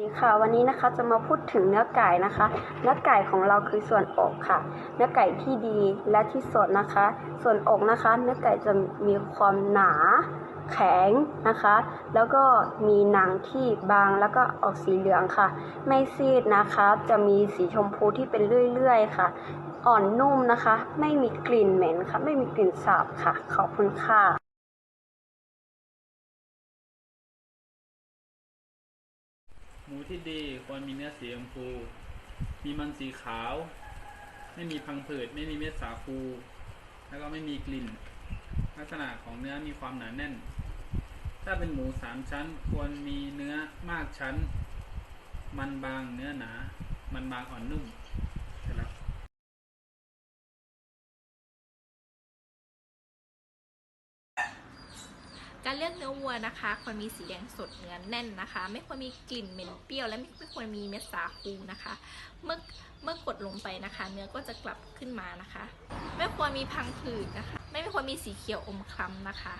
ดีค่ะวันนี้นะคะจะมาพูดถึงเนื้อไก่นะคะ เนื้อไก่ของเราคือส่วนอกค่ะ เนื้อไก่ที่ดีและที่สดนะคะ ส่วนอกนะคะ เนื้อไก่จะมีความหนาแข็งนะคะ แล้วก็มีหนังที่บางแล้วก็ออกสีเหลืองค่ะ ไม่ซีดนะคะ จะมีสีชมพูที่เป็นเรื่อยๆ ค่ะ อ่อนนุ่มนะคะ ไม่มีกลิ่นเหม็นค่ะ ไม่มีกลิ่นสาบค่ะ ขอบคุณค่ะ หมูที่ดีควรมีเนื้อสีชมพู มีมันสีขาว ไม่มีพังผืด ไม่มีเม็ดสาคู แล้วก็ไม่มีกลิ่น ลักษณะของเนื้อมีความหนาแน่น ถ้าเป็นหมูสามชั้น ควรมีเนื้อมากชั้น มันบางเนื้อหนา มันบางอ่อนนุ่ม การเลือกเนื้อวัวนะคะควรมีสีแดงสดเนื้อแน่นนะคะ ไม่ควรมีกลิ่นเหม็นเปรี้ยวและไม่ควรมีเม็ดสาคูนะคะ เมื่อเมื่อกดลงไปนะคะ เนื้อก็จะกลับขึ้นมานะคะ ไม่ควรมีพังผืดนะคะ ไม่ควรมีสีเขียวอมคล้ำนะคะ